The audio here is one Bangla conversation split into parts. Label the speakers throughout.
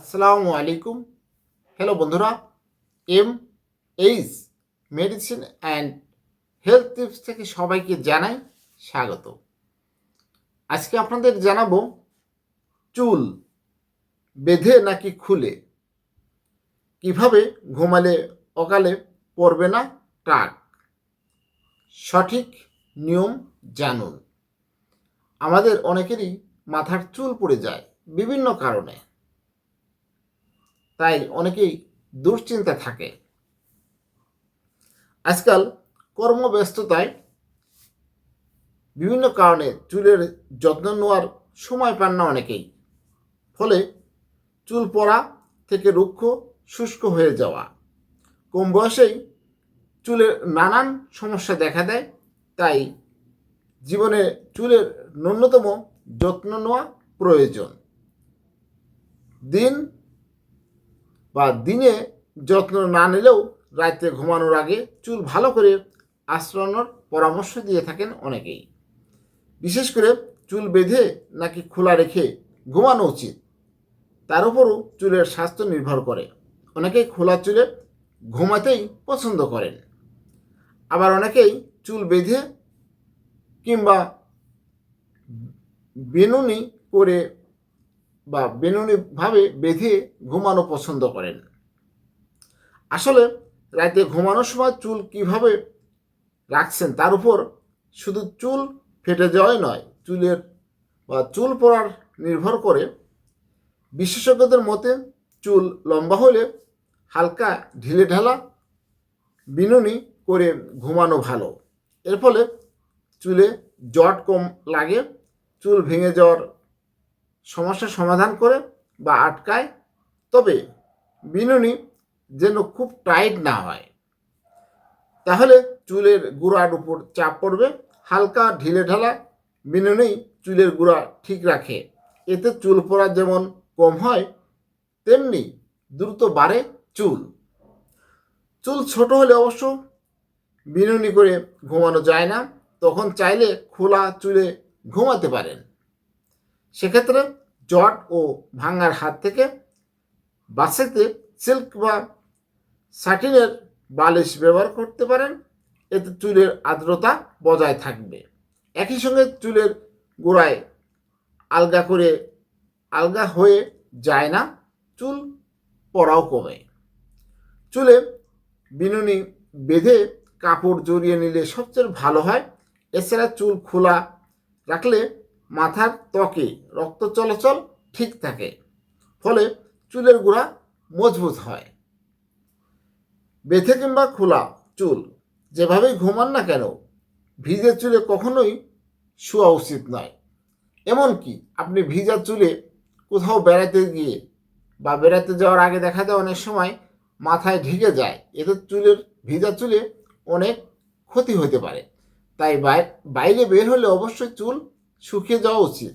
Speaker 1: আসসালামু আলাইকুম। হ্যালো বন্ধুরা। M H medicine and health tips থেকে সবাইকে জানাই স্বাগত। আজকে আপনাদের জানাব, চুল বেঁধে নাকি খুলে? কীভাবে ঘুমালে অকালে পড়বে না? টাক। সঠিক নিয়ম জানুন। আমাদের অনেকেরই মাথার চুল পড়ে যায় বিভিন্ন কারণে। তাই অনেকেই দুশ্চিন্তা থাকে। আজকাল কর্মব্যস্ততায় বিভিন্ন কারণে চুলের যত্ন নেওয়ার সময় পান না অনেকেই। ফলে চুল পড়া থেকে রুক্ষ, শুষ্ক হয়ে যাওয়া। কম বয়সেই চুলের নানান সমস্যা দেখা দেয়। তাই জীবনে চুলের ন্যূনতম যত্ন নেওয়া প্রয়োজন। দিন বা দিনে যত্ন না নিলেও রাতে ঘুমানোর আগে চুল ভালো করে আশ্রয়ানোর পরামর্শ দিয়ে থাকেন অনেকেই। বিশেষ করে চুল বেঁধে নাকি খোলা রেখে ঘুমানো উচিত, তার উপরও চুলের স্বাস্থ্য নির্ভর করে। অনেকেই খোলা চুলে ঘুমাতেই পছন্দ করেন। আবার অনেকেই চুল বেঁধে কিংবা বেনুনি করে বা বেনুনিভাবে বেঁধে ঘুমানো পছন্দ করেন। আসলে রাতে ঘুমানোর সময় চুল কীভাবে রাখছেন তার উপর শুধু চুল ফেটে যাওয়াই নয়, চুলের বা চুল পড়ার নির্ভর করে বিশেষজ্ঞদের মতে চুল লম্বা হলে হালকা ঢিলে ঢালা বিনুনি করে ঘুমানো ভালো। এর ফলে চুলে জট কম লাগে, চুল ভেঙে যাওয়ার সমস্যার সমাধান করে বা আটকায়, তবে বিনুনি যেন খুব টাইট না হয়। তাহলে চুলের গুঁড়ার উপর চাপ পড়বে, হালকা ঢিলে ঢালা বিনুনি চুলের গুঁড়া ঠিক রাখে। এতে চুল পড়া যেমন কম হয়, তেমনি দ্রুত বাড়ে চুল। চুল ছোট হলে অবশ্য বিনুনি করে ঘুমানো যায় না, তখন চাইলে খোলা চুলে ঘুমাতে পারেন। সেক্ষেত্রে জট ও ভাঙার হাত থেকে বাঁচাতে সিল্ক বা সাটিনের বালিশ ব্যবহার করতে পারেন। এতে চুলের আর্দ্রতা বজায় থাকবে। একই সঙ্গে চুলের গোড়ায় আলগা করে আলগা হয়ে যায় না, চুল পড়াও কমে। চুলে বিনুনি বেঁধে কাপড় জড়িয়ে নিলে সবচেয়ে ভালো হয়। এছাড়া চুল খোলা রাখলে মাথার ত্বকে রক্ত চলাচল ঠিক থাকে, ফলে চুলের গোড়া মজবুত হয়। বেঁধে কিংবা খোলা চুল যেভাবেই ঘুমান না কেন, ভিজে চুলে কখনোই শোয়া উচিত নয়। এমনকি আপনি ভিজা চুলে কোথাও বেড়াতে গিয়ে বা বেড়াতে যাওয়ার আগে দেখা যায় অনেক সময় মাথায় ঢেকে যায়, এতে চুলের, ভিজা চুলে অনেক ক্ষতি হতে পারে। তাই বাইরে বের হলে অবশ্যই চুল শুকিয়ে যাওয়া উচিত।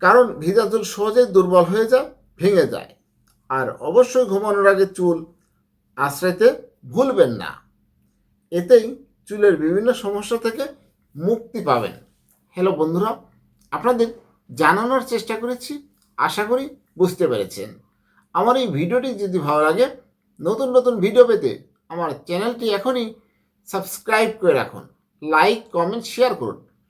Speaker 1: কারণ ভিজা চুল সহজেই দুর্বল হয়ে যায়, ভেঙে যায়। আর অবশ্যই ঘুমানোর আগে চুল আশ্রয়তে ভুলবেন না। এতেই চুলের বিভিন্ন সমস্যা থেকে মুক্তি পাবেন। হ্যালো বন্ধুরা, আপনাদের জানানোর চেষ্টা করেছি, আশা করি বুঝতে পেরেছেন। আমার এই ভিডিওটি যদি ভালো লাগে, নতুন নতুন ভিডিও পেতে আমার চ্যানেলটি এখনই সাবস্ক্রাইব করে রাখুন। লাইক, কমেন্ট, শেয়ার করুন।